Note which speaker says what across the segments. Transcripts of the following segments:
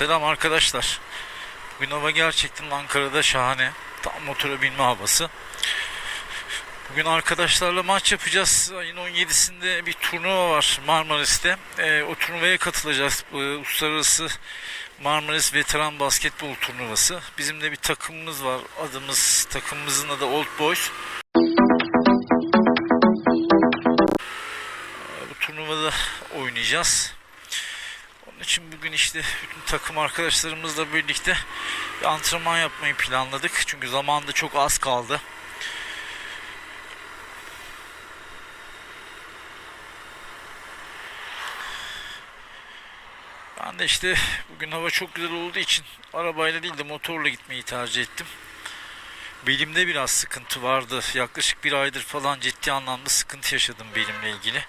Speaker 1: Selam arkadaşlar. Bugün hava gerçekten Ankara'da şahane. Tam motora binme havası. Bugün arkadaşlarla maç yapacağız. Ayın 17'sinde bir turnuva var Marmaris'te. Ee, o turnuvaya katılacağız. Ee, Uluslararası Marmaris Veteran Basketbol Turnuvası. Bizim de bir takımımız var. Adımız, takımımızın adı Old Boys. Ee, bu turnuvada oynayacağız. Onun için bugün işte bütün takım arkadaşlarımızla birlikte bir antrenman yapmayı planladık. Çünkü zamanda çok az kaldı. Ben de işte bugün hava çok güzel olduğu için arabayla değil de motorla gitmeyi tercih ettim. Belimde biraz sıkıntı vardı. Yaklaşık bir aydır falan ciddi anlamda sıkıntı yaşadım belimle ilgili.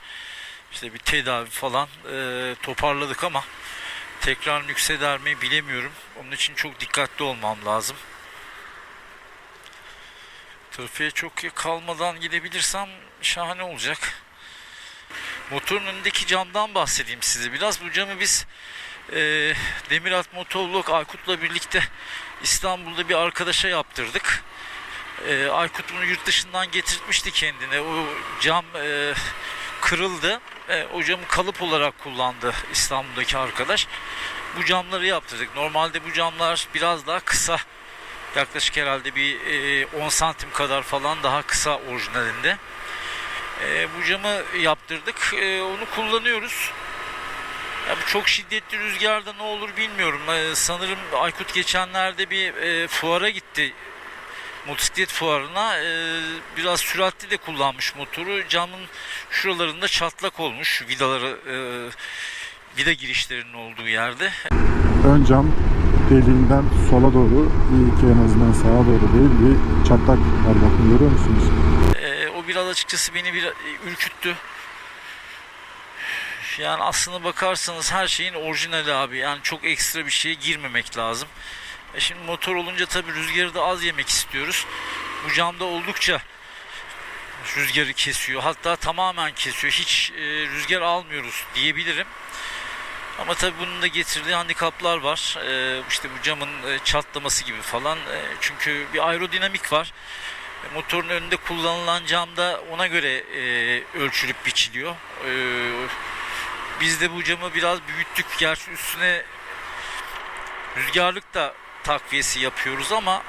Speaker 1: İşte bir tedavi falan eee, toparladık ama tekrar yükseder mi bilemiyorum. Onun için çok dikkatli olmam lazım. Trafiğe çok kalmadan gidebilirsem şahane olacak. Motorun önündeki camdan bahsedeyim size biraz. Bu camı biz eee Demirat Motovlog Aykut'la birlikte İstanbul'da bir arkadaşa yaptırdık. Eee Aykut bunu yurt dışından getirtmişti kendine. O cam eee, kırıldı. E, o camı kalıp olarak kullandı İstanbul'daki arkadaş. Bu camları yaptırdık. Normalde bu camlar biraz daha kısa. Yaklaşık herhalde bir e, 10 santim kadar falan daha kısa orijinalinde. E, bu camı yaptırdık. E, onu kullanıyoruz. Ya bu çok şiddetli rüzgarda ne olur bilmiyorum. E, sanırım Aykut geçenlerde bir e, fuara gitti. Motosiklet fuarına e, biraz süratli de kullanmış motoru. Camın şuralarında çatlak olmuş. Vidaları e, vida girişlerinin olduğu yerde.
Speaker 2: ön cam deliğinden sola doğru bir iki en azından sağa doğru değil bir çatlak var bakın görüyor musunuz?
Speaker 1: E, o biraz açıkçası beni bir e, ürküttü. Yani aslına bakarsanız her şeyin orijinali abi. Yani çok ekstra bir şeye girmemek lazım. E şimdi motor olunca tabii rüzgarı da az yemek istiyoruz. Bu camda oldukça rüzgarı kesiyor. Hatta tamamen kesiyor. Hiç e, rüzgar almıyoruz diyebilirim. Ama tabii bunun da getirdiği handikaplar var. E, işte bu camın e, çatlaması gibi falan. E, çünkü bir aerodinamik var. E, Motorun önünde kullanılan camda ona göre e, ölçülüp biçiliyor. E, biz de bu camı biraz büyüttük. Gerçi üstüne rüzgarlık da takviyesi yapıyoruz ama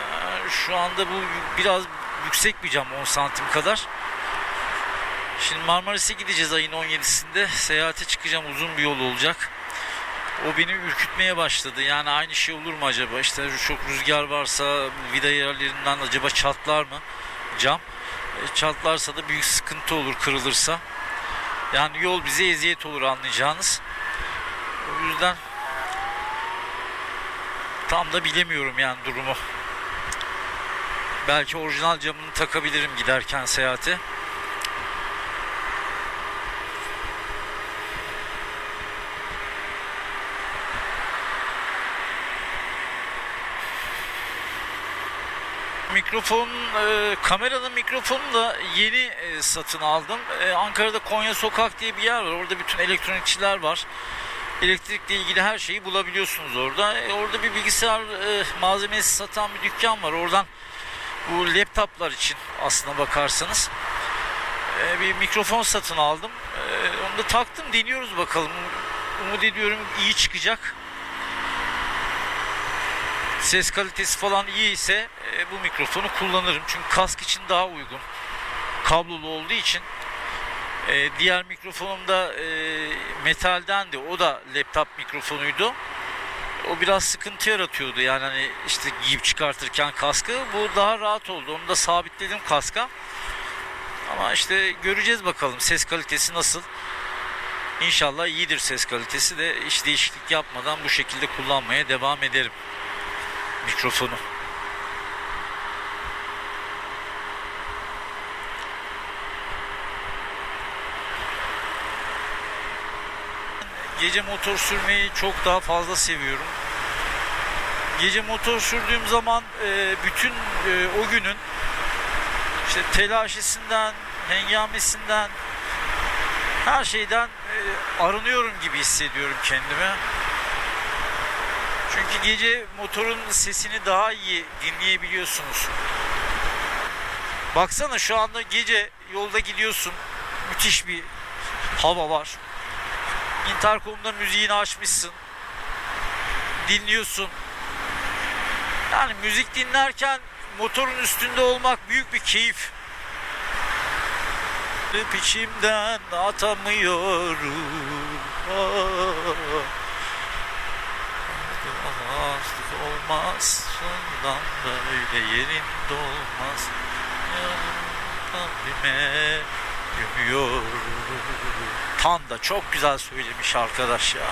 Speaker 1: e, şu anda bu biraz yüksek bir cam 10 santim kadar. Şimdi Marmaris'e gideceğiz ayın 17'sinde. Seyahate çıkacağım. Uzun bir yol olacak. O beni ürkütmeye başladı. Yani aynı şey olur mu acaba? İşte çok rüzgar varsa vida yerlerinden acaba çatlar mı cam? E, Çatlarsa da büyük sıkıntı olur kırılırsa. Yani yol bize eziyet olur anlayacağınız. O yüzden tam da bilemiyorum yani durumu. Belki orijinal camını takabilirim giderken seyahate. Mikrofon, e, kameranın mikrofonunu da yeni e, satın aldım. E, Ankara'da Konya Sokak diye bir yer var. Orada bütün elektronikçiler var. Elektrikle ilgili her şeyi bulabiliyorsunuz orada. E, orada bir bilgisayar e, malzemesi satan bir dükkan var. Oradan bu laptoplar için aslına bakarsanız e, bir mikrofon satın aldım. E, onu da taktım deniyoruz bakalım. Umut ediyorum iyi çıkacak. Ses kalitesi falan iyi ise e, bu mikrofonu kullanırım. Çünkü kask için daha uygun. Kablolu olduğu için. E, diğer mikrofonum da e, metaldendi. O da laptop mikrofonuydu. O biraz sıkıntı yaratıyordu. Yani hani işte giyip çıkartırken kaskı. Bu daha rahat oldu. Onu da sabitledim kaska. Ama işte göreceğiz bakalım ses kalitesi nasıl. İnşallah iyidir ses kalitesi de hiç değişiklik yapmadan bu şekilde kullanmaya devam ederim mikrofonu. Gece motor sürmeyi çok daha fazla seviyorum. Gece motor sürdüğüm zaman e, bütün e, o günün işte telaşesinden, hengamesinden, her şeyden e, arınıyorum gibi hissediyorum kendimi. Çünkü gece motorun sesini daha iyi dinleyebiliyorsunuz. Baksana şu anda gece yolda gidiyorsun. Müthiş bir hava var. Intercom'da müziğini açmışsın. Dinliyorsun. Yani müzik dinlerken motorun üstünde olmak büyük bir keyif. Hep içimden atamıyorum. Artık olmaz Sondan böyle yerinde olmaz Yanım kalbime Gömüyor Tan da çok güzel söylemiş arkadaş ya